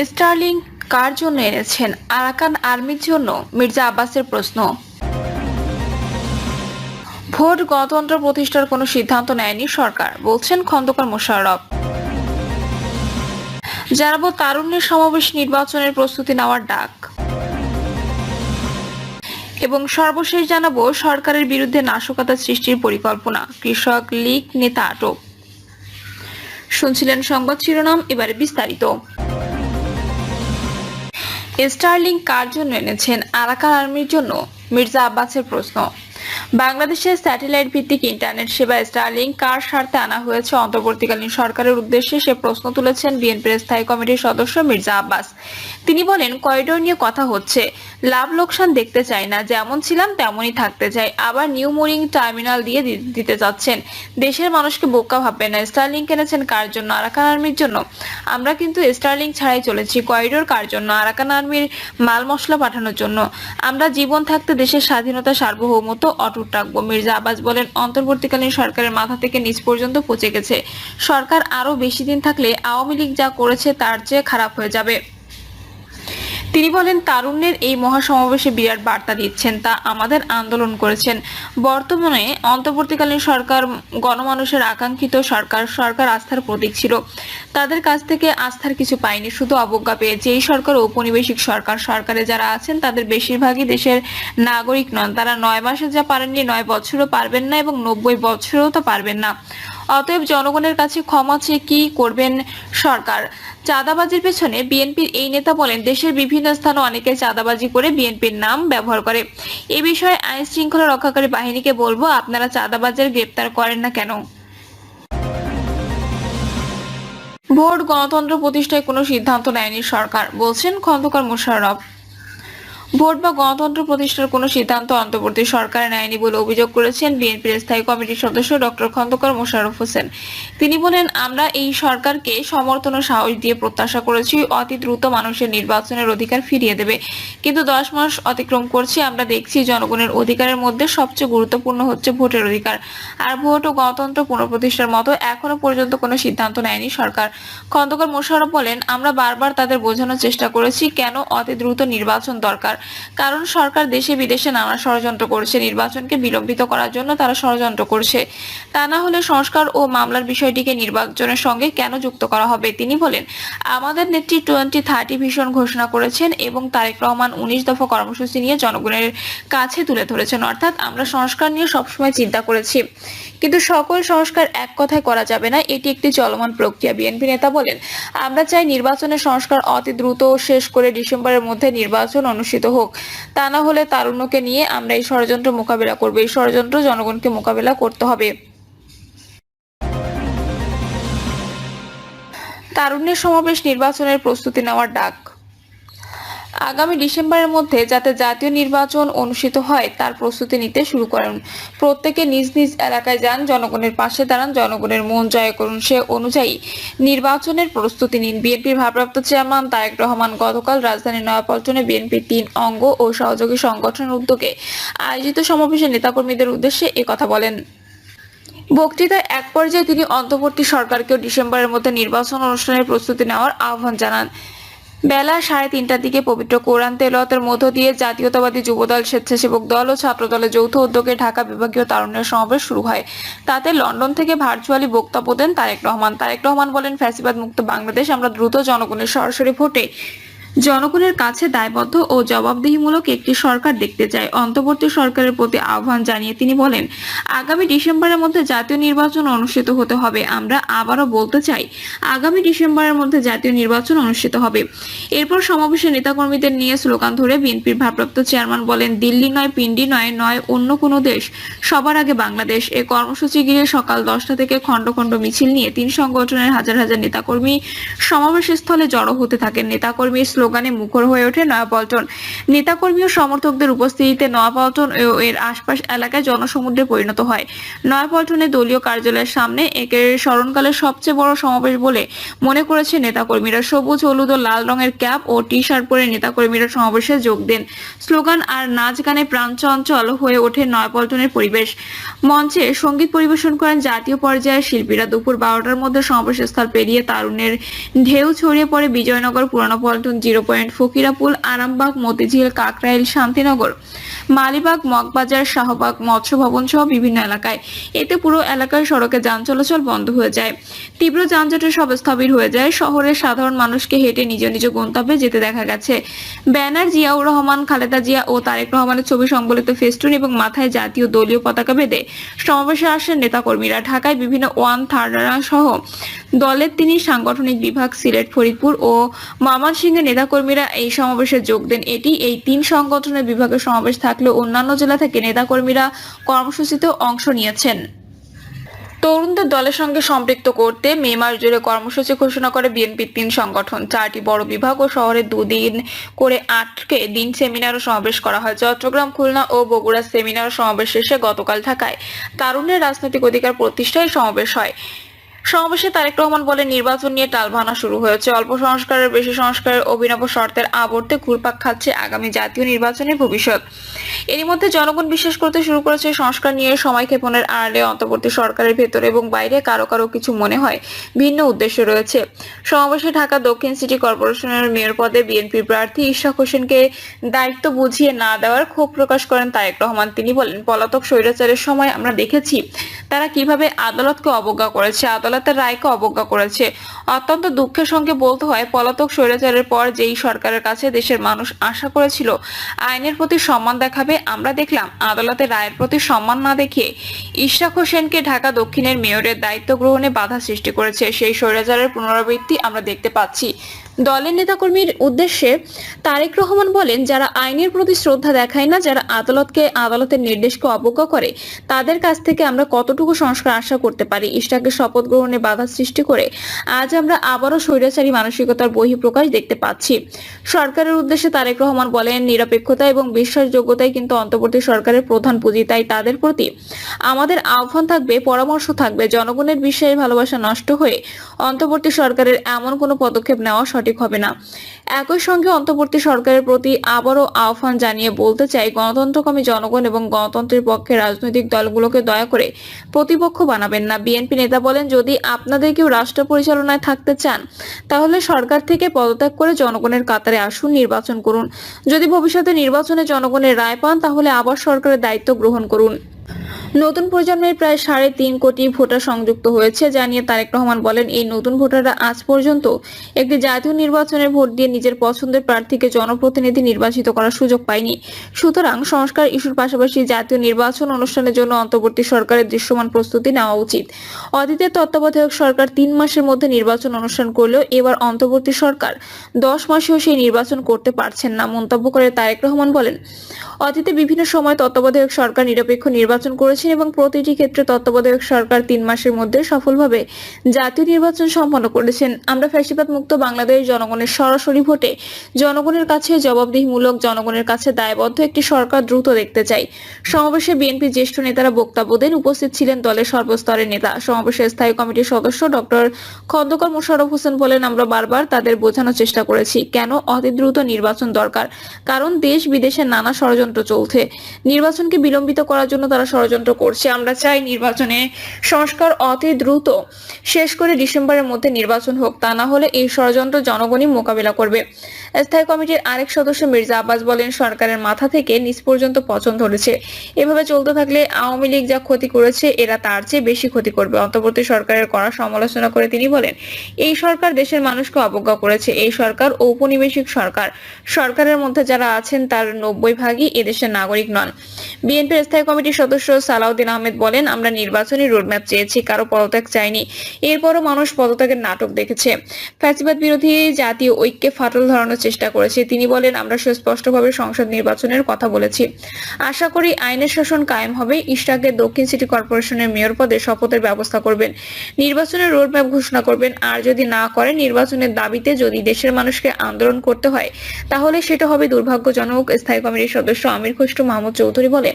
Sterling কার জন্য এনেছেন? Arakan আর্মির জন্য? মির্জা আব্বাসের প্রশ্ন। ভোট গণতন্ত্র প্রতিষ্ঠার কোনো সিদ্ধান্ত নেয়নি সরকার, বলছেন খন্দকার মোশাররফ। জানাব তারুণ্যের সমাবেশ নির্বাচনের প্রস্তুতি নেওয়ার ডাক। এবং সর্বশেষ জানাব সরকারের বিরুদ্ধে নাশকতা সৃষ্টির পরিকল্পনা, কৃষক লীগ, নেতা আটক। শুনছিলেন সংবাদ শিরোনাম, এবারে বিস্তারিত। স্টার্লিং কার জন্য এনেছেন আরাকান আর্মির জন্য? মির্জা আব্বাসের প্রশ্ন। বাংলাদেশের স্যাটেলাইট ভিত্তিক ইন্টারনেট সেবা স্টার্লিং কার স্বার্থে আনা হয়েছে? অন্তর্বর্তীকালীন সরকারের উদ্দেশ্যে সে প্রশ্ন তুলেছেন বিএনপির স্থায়ী কমিটির সদস্য মির্জা আব্বাস। তিনি বলেন, করিডোর নিয়ে কথা হচ্ছে। লাভ লোকসান দেখতে চাই না। যেমন ছিলাম, তেমনই থাকতে চাই। আবার নিউ মোরিং টার্মিনাল দিয়ে দিতে যাচ্ছেন। দেশের মানুষকে বোকা ভাববেন না। স্টার্লিং কিনেছেন কার জন্য? আরাকান আর্মির জন্য? আমরা কিন্তু স্টার্লিং ছাড়াই চলেছি। করিডোর কার জন্য? আরাকান আর্মির মাল মশলা পাঠানোর জন্য। আমরা জীবন থাকতে দেশের স্বাধীনতা সার্বভৌমত্ব অটুট রাখব মির্জা আবাস বলেন, অন্তর্বর্তীকালীন সরকারের মাথা থেকে নিচ পর্যন্ত পচে গেছে। সরকার আরও বেশি দিন থাকলে আওয়ামী লীগ যা করেছে তার চেয়ে খারাপ হয়ে যাবে। তিনি বলেন, তারুণ্যের এই মহাসমাবেশে বিরাট বার্তা দিচ্ছেন, তা আমাদের আন্দোলন করেছেন। বর্তমানে অন্তর্বর্তীকালীন সরকার গণমানুষের আকাঙ্ক্ষিত সরকার সরকার আস্থার প্রতীক ছিল। তাদের কাছ থেকে আস্থার কিছু পায়নি শুধু অবজ্ঞা পেয়েছে এই সরকার ঔপনিবেশিক সরকার, সরকারে যারা আছেন, তাদের বেশিরভাগই দেশের নাগরিক নন। তারা নয় মাসে যা পারেননি, নয় বছরও পারবেন না এবং নব্বই বছরেও তো পারবেন না। অতএব জনগণের কাছে ক্ষমা চেয়ে কি করবেন সরকার? চাঁদাবাজির পেছনে বিএনপির এই নেতা বলেন, দেশের বিভিন্ন স্থানে অনেকে চাঁদাবাজি করে বিএনপির নাম ব্যবহার করে। এ বিষয়ে আইন শৃঙ্খলা রক্ষাকারী বাহিনীকে বলব, আপনারা চাঁদাবাজের গ্রেপ্তার করেন না কেন? ভোট গণতন্ত্র প্রতিষ্ঠায় কোনো সিদ্ধান্ত নেয়নি সরকার, বলছেন খন্দকার মোশাররফ। ভোট বা গণতন্ত্র প্রতিষ্ঠার কোনো সিদ্ধান্ত অন্তর্বর্তী সরকার নেয়নি বলে অভিযোগ করেছেন বিএনপির স্থায়ী কমিটির সদস্য ডক্টর খন্দকার মোশাররফ হোসেন। তিনি বলেন, আমরা এই সরকারকে সমর্থন ও সাহস দিয়ে প্রত্যাশা করেছি, অতি দ্রুত মানুষের নির্বাচনের অধিকার ফিরিয়ে দেবে। কিন্তু দশ মাস অতিক্রম করছি, আমরা দেখছি জনগণের অধিকারের মধ্যে সবচেয়ে গুরুত্বপূর্ণ হচ্ছে ভোটের অধিকার। আর ভোট ও গণতন্ত্র পুনঃপ্রতিষ্ঠার মতো এখনও পর্যন্ত কোনো সিদ্ধান্ত নেয়নি সরকার। খন্দকার মোশাররফ বলেন, আমরা বারবার তাদের বোঝানোর চেষ্টা করেছি কেন অতি দ্রুত নির্বাচন দরকার। কারণ সরকার দেশে বিদেশে নানা ষড়যন্ত্র করছে, নির্বাচনকে বিলম্বিত করার জন্য তারা ষড়যন্ত্র করছে। তা না হলে সংস্কার ও মামলার বিষয়টিকে নির্বাচনের সঙ্গে কেন যুক্ত করা হবে? তিনি বলেন, আমাদের নেত্রী টোয়েন্টি থার্টি ভীষণ ঘোষণা করেছেন এবং তারেক রহমান উনিশ দফা কর্মসূচি নিয়ে জনগণের কাছে তুলে ধরেছেন। অর্থাৎ আমরা সংস্কার নিয়ে সবসময় চিন্তা করেছি। কিন্তু সকল সংস্কার এক কথায় করা যাবে না। এটি একটি চলমান প্রক্রিয়া, বিএনপি নেতা বলেন। আমরা চাই নির্বাচনের সংস্কার অতি দ্রুত শেষ করে ডিসেম্বরের মধ্যে নির্বাচন অনুষ্ঠিত হোক। তা না হলে তারুণ্যকে নিয়ে আমরা এই ষড়যন্ত্র মোকাবেলা করব। এই ষড়যন্ত্র জনগণকে মোকাবেলা করতে হবে। তারুণ্যের সমাবেশ নির্বাচনের প্রস্তুতি নেওয়ার ডাক। আগামী ডিসেম্বরের মধ্যে যাতে জাতীয় নির্বাচন অনুষ্ঠিত হয়, তার প্রস্তুতি নিতে শুরু করেন। প্রত্যেকে নিজ নিজ এলাকায় যান, জনগণের পাশে দাঁড়ান, জনগণের মন জয় করুন সে অনুযায়ী নির্বাচনের প্রস্তুতি নিন। বিএনপির ভারপ্রাপ্ত চেয়ারম্যান তারেক রহমান গতকাল রাজধানীর নয়াপল্টনে বিএনপির তিন অঙ্গ ও সহযোগী সংগঠনের উদ্যোগে আয়োজিত সমাবেশে নেতাকর্মীদের উদ্দেশ্যে কথা বলেন। বক্তৃতায় এক পর্যায়ে তিনি অন্তর্বর্তী সরকারকেও ডিসেম্বরের মধ্যে নির্বাচন অনুষ্ঠানের প্রস্তুতি নেওয়ার আহ্বান জানান। বেলা সাড়ে তিনটার দিকে পবিত্র কোরআন তেলতের মধ্য দিয়ে জাতীয়তাবাদী যুবদল স্বেচ্ছাসেবক দল ও ছাত্রদলের যৌথ উদ্যোগে ঢাকা বিভাগীয় তারুণ্যের সমাবেশ শুরু হয়। তাতে লন্ডন থেকে ভার্চুয়ালি বক্তব্য দেন তারেক রহমান। তারেক রহমান বলেন ফ্যাসিবাদ মুক্ত বাংলাদেশ আমরা দ্রুত জনগণের সরাসরি ভোটে জনগণের কাছে দায়বদ্ধ ও জবাবদিহিমূলক একটি সরকার দেখতে চায়। অন্তর্বর্তী সরকারের প্রতি আহ্বান জানিয়ে তিনি বলেন, আগামী ডিসেম্বরের মধ্যে জাতীয় নির্বাচন অনুষ্ঠিত হতে হবে। আমরা আবারও বলতে চাই, আগামী ডিসেম্বরের মধ্যে জাতীয় নির্বাচন অনুষ্ঠিত হবে। এরপর সমাবেশে নেতাকর্মীদের নিয়ে স্লোগান ধরে বিএনপির ভারপ্রাপ্ত চেয়ারম্যান বলেন, দিল্লি নয়, পিন্ডি নয় নয়, অন্য কোনো দেশ, সবার আগে বাংলাদেশ। এ কর্মসূচি ঘিরে সকাল দশটা থেকে খণ্ড খণ্ড মিছিল নিয়ে তিন সংগঠনের হাজার হাজার নেতাকর্মী সমাবেশ স্থলে জড়ো হতে থাকেন। নেতাকর্মী স্লোগানে মুখর হয়ে ওঠে নয়াপল্টন নেতাকর্মী ও সমর্থকদের উপস্থিতিতে নয়াপল্টন ও এর আশপাশ এলাকায় জনসমুদ্রে পরিণত হয়। নয়াপল্টনে দলীয় কার্যালয়ের সামনে একের স্মরণকালের সবচেয়ে বড় সমাবেশ বলে মনে করেছে নেতাকর্মীরা। সবুজ, হলুদ ও লাল রঙের ক্যাপ ও টি শার্ট পরে নেতাকর্মীরা সমাবেশে যোগ দেন। স্লোগান, আর নাচ গানে প্রাণচঞ্চল হয়ে ওঠে নয়াপল্টনের পরিবেশ। মঞ্চে সংগীত পরিবেশন করেন জাতীয় পর্যায়ের শিল্পীরা। দুপুর বারোটার মধ্যে সমাবেশস্থল পেরিয়ে তারুণের ঢেউ ছড়িয়ে পড়ে বিজয়নগর পুরানো পল্টন জিরো পয়েন্ট ফকিরাপুল, আরামবাগ, মতিঝিল, কাকরাইল, শান্তিনগর, মালিবাগ, মগবাজার, শাহবাগ মৎস্য ভবন সহ বিভিন্ন এলাকায়। এতে পুরো এলাকার সড়কে যান চলাচল বন্ধ হয়ে যায়। তীব্র যানজটে সব স্থবির হয়ে যায়। শহরের সাধারণ মানুষকে হেঁটে নিজ নিজ গন্তব্যে যেতে দেখা গেছে। ব্যানার জিয়াউর রহমান, খালেদা জিয়া ও তারেক রহমানের ছবি সংবলিত ফেস্টুন এবং মাথায় জাতীয় দলীয় পতাকা বেঁধে সমাবেশে আসেন নেতাকর্মীরা। ঢাকায় বিভিন্ন ওয়ান থার্ডারা সহ দলের তিনি সাংগঠনিক বিভাগ, সিলেট, ফরিদপুর ও ময়মনসিংহের নেতাকর্মীরা এই সমাবেশে যোগ দেন। এটি এই তিন সংগঠনের বিভাগের সমাবেশ থাকলেও অন্যান্য জেলা থেকে নেতাকর্মীরা কর্মসূচিতে অংশ নিয়েছেন। তরুণদের দলের সঙ্গে সম্পৃক্ত করতে মে মাস জুড়ে কর্মসূচি ঘোষণা করে বিএনপির তিন সংগঠন। চারটি বড় বিভাগ ও শহরে দুদিন করে আটকে দিন সেমিনার ও সমাবেশ করা হয়। চট্টগ্রাম, খুলনা ও বগুড়া সেমিনার সমাবেশ শেষে গতকাল ঢাকায় তারুণের রাজনৈতিক অধিকার প্রতিষ্ঠায় সমাবেশ হয়। সমাবেশে তারেক রহমান বলে নির্বাচন নিয়ে টালভানা শুরু হয়েছে। অল্প সংস্কারের বেশি সংস্কারের অভিনব শর্তের আবর্তে ঘুরপাক খাচ্ছে আগামী জাতীয় নির্বাচনের ভবিষ্যৎ। এরই মধ্যে জনগণ বিশ্বাস করতে শুরু করেছে, সংস্কার নিয়ে সময় ক্ষেপণের আড়ালে অন্তর্বর্তী সরকারের ভেতরে এবং বাইরে কারও কারও কিছু মনে হয়, ভিন্ন উদ্দেশ্য রয়েছে। সমাবেশে ঢাকা দক্ষিণ সিটি কর্পোরেশনের মেয়র পদে বিএনপি প্রার্থী ইশাক হোসেনকে দায়িত্ব বুঝিয়ে না দেওয়ার ক্ষোভ প্রকাশ করেন তারেক রহমান। তিনি বলেন, পলাতক স্বৈরাচারের সময় আমরা দেখেছি তারা কীভাবে আদালতকে অবজ্ঞা করেছে। আদালতের রায়কে অবজ্ঞা করেছে। অত্যন্ত দুঃখের সঙ্গে বলতে হয়, পলাতক স্বৈরাচারের পর যেই সরকারের কাছে দেশের মানুষ আশা করেছিল, আইনের প্রতি সম্মান দেখাবে, আমরা দেখলাম আদালতের রায়ের প্রতি সম্মান না দেখিয়ে ইশরাক হোসেনকে ঢাকা দক্ষিণের মেয়রের দায়িত্ব গ্রহণে বাধা সৃষ্টি করেছে। সেই স্বৈরাচারের পুনরাবৃত্তি আমরা দেখতে পাচ্ছি। দলের নেতাকর্মীর উদ্দেশ্যে তারেক রহমান বলেন, যারা আইনের প্রতি শ্রদ্ধা দেখায় না, যারা আদালতকে, আদালতের নির্দেশকে অবজ্ঞা করে, তাদের কাছ থেকে আমরা কতটুকু সংস্কার আশা করতে পারি? ইশরাকে শপথ গ্রহণে বাধা সৃষ্টি করে আজ আমরা আবারও স্বৈরাচারী মানসিকতার বহিঃপ্রকাশ দেখতে পাচ্ছি। সরকারের উদ্দেশ্যে তারেক রহমান বলেন, নিরপেক্ষতা এবং বিশ্বাসযোগ্যতাই কিন্তু অন্তর্বর্তী সরকারের প্রধান পুঁজি, তাই তাদের প্রতি আমাদের আহ্বান থাকবে, পরামর্শ থাকবে। জনগণের বিশ্বাস, ভালোবাসা নষ্ট হয়ে অন্তর্বর্তী সরকারের এমন কোনো পদক্ষেপ নেওয়া সঠিক হবে না। একই সঙ্গে অন্তর্বর্তী সরকারের প্রতি আবারও আহ্বান জানিয়ে বলতে চাই, গণতন্ত্রকামী জনগণ এবং গণতন্ত্রের পক্ষে রাজনৈতিক দলগুলোকে দয়া করে প্রতিপক্ষ বানাবেন না। বিএনপি নেতা বলেন, যদি আপনাদের কেউ রাষ্ট্র পরিচালনায় থাকতে চান, তাহলে সরকার থেকে পদত্যাগ করে জনগণের কাতারে আসুন, নির্বাচন করুন। যদি ভবিষ্যতে নির্বাচনে জনগণের রায় পান, তাহলে আবার সরকারের দায়িত্ব গ্রহণ করুন। নতুন প্রজন্মের প্রায় সাড়ে তিন কোটি ভোটার সংযুক্ত হয়েছে জানিয়ে তারেক রহমান বলেন, এই নতুন ভোটাররা আজ পর্যন্ত একটি জাতীয় নির্বাচনের ভোট দিয়ে নিজের পছন্দের প্রার্থীকে জনপ্রতিনিধি নির্বাচিত করার সুযোগ পায়নি। সুতরাং সংস্কার ইস্যুর পাশাপাশি জাতীয় নির্বাচন অনুষ্ঠানের জন্য অন্তর্বর্তী সরকারের দৃশ্যমান প্রস্তুতি নেওয়া উচিত। অতীতের তত্ত্বাবধায়ক সরকার তিন মাসের মধ্যে নির্বাচন অনুষ্ঠান করলেও এবার অন্তর্বর্তী সরকার দশ মাসেও সেই নির্বাচন করতে পারছেন না, মন্তব্য করে তারেক রহমান বলেন। অতীতে বিভিন্ন সময় তত্ত্বাবধায়ক সরকার নিরপেক্ষ নির্বাচন করেছেন এবং প্রতিটি ক্ষেত্রে তত্ত্বাবধায়ক সরকার তিন মাসের মধ্যে সফলভাবে জাতীয় নির্বাচন সম্পন্ন করেছেন। আমরা ফ্যাসিবাদ মুক্ত বাংলাদেশ জনগণের সরাসরি ভোটে জনগণের কাছে জবাবদিহিমূলক, জনগণের কাছে দায়বদ্ধ একটি সরকার দ্রুত দেখতে চাই। সমাবেশে বিএনপি জ্যেষ্ঠ নেতারা বক্তব্য দেন উপস্থিত ছিলেন দলের সর্বস্তরের নেতা। সমাবেশে স্থায়ী কমিটির সদস্য ডক্টর খন্দকার মোশাররফ হোসেন বলেন, আমরা বারবার তাদের বোঝানোর চেষ্টা করেছি। কেন অতি দ্রুত নির্বাচন দরকার? কারণ দেশ বিদেশে নানা ষড়যন্ত্র চলছে। নির্বাচনকে বিলম্বিত করার জন্য তারা ষড়যন্ত্র করছে, আমরা চাই নির্বাচনে সংস্কার অতি দ্রুত। শেষ করে ডিসেম্বরের মধ্যে নির্বাচন হোক, তা না হলে এই ষড়যন্ত্র জনগণই মোকাবিলা করবে। স্থায়ী কমিটির আরেক সদস্য মির্জা আব্বাস বলেন, সরকারের মাথা থেকে নিচ পর্যন্ত পছন্দ ধরেছে। এভাবে চলতে থাকলে আওয়ামী লীগ যা ক্ষতি করেছে, এরা তার চেয়ে বেশি ক্ষতি করবে। অন্তর্বর্তী সরকারের করা সমালোচনা করে তিনি বলেন, এই সরকার দেশের মানুষকে অবজ্ঞা করেছে। এই সরকার ঔপনিবেশিক সরকার। সরকারের মধ্যে যারা আছেন, তার নব্বই ভাগই এদেশের নাগরিক নন। বিএনপির স্থায়ী কমিটির সদস্য সালাউদ্দিন আহমেদ বলেন, আমরা নির্বাচনী রোডম্যাপ চেয়েছি, কারও পদত্যাগ চাইনি। এরপরও মানুষ পদত্যাগের নাটক দেখেছে। ফ্যাসিবাদ বিরোধী জাতীয় ঐক্যে ফাটল ধরানোর চেষ্টা করেছে। তিনি বলেন, আমরা সুস্পষ্টভাবে সংসদ নির্বাচনের কথা বলেছি। আশা করি আইনের শাসন কায়েম হবে। ইশরাকে দক্ষিণ সিটি কর্পোরেশনের মেয়র পদে শপথের ব্যবস্থা করবেন। নির্বাচনের রোডম্যাপ ঘোষণা করবেন। আর যদি না করেন, নির্বাচনের দাবিতে যদি দেশের মানুষকে আন্দোলন করতে হয়, তাহলে সেটা হবে দুর্ভাগ্যজনক। স্থায়ী কমিটির সদস্য আমির খসরু মাহমুদ চৌধুরী বলেন,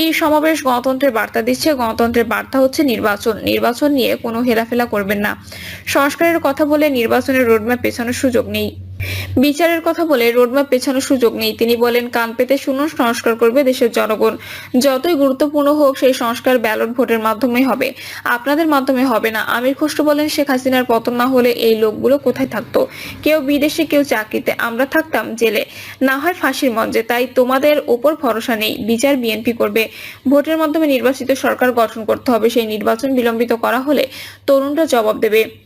এই সমাবেশ গণতন্ত্রের বার্তা দিচ্ছে, গণতন্ত্রের বার্তা হচ্ছে নির্বাচন। নির্বাচন নিয়ে কোনো হেলাফেলা করবেন না। সংস্কারের কথা বলে নির্বাচনের রোডম্যাপ পেছানোর সুযোগ নেই। বিচারের কথা বলে রোডম্যাপ পেছানোর সুযোগ নেই। তিনি বলেন, কান পেতে শুনুন সংস্কার করবে দেশের জনগণ। যতই গুরুত্বপূর্ণ হোক, সেই সংস্কার ব্যালট ভোটের মাধ্যমে হবে। আপনাদের মাধ্যমে হবে না। আমির খসরু বলেন, শেখ হাসিনার পতন না হলে এই লোকগুলো কোথায় থাকতো? কেউ বিদেশে, কেউ চাকরিতে। আমরা থাকতাম জেলে। না হয় ফাঁসির মঞ্চে। তাই তোমাদের উপর ভরসা নেই। বিচার বিএনপি করবে। ভোটের মাধ্যমে নির্বাচিত সরকার গঠন করতে হবে। সেই নির্বাচন বিলম্বিত করা হলে তরুণরা জবাব দেবে।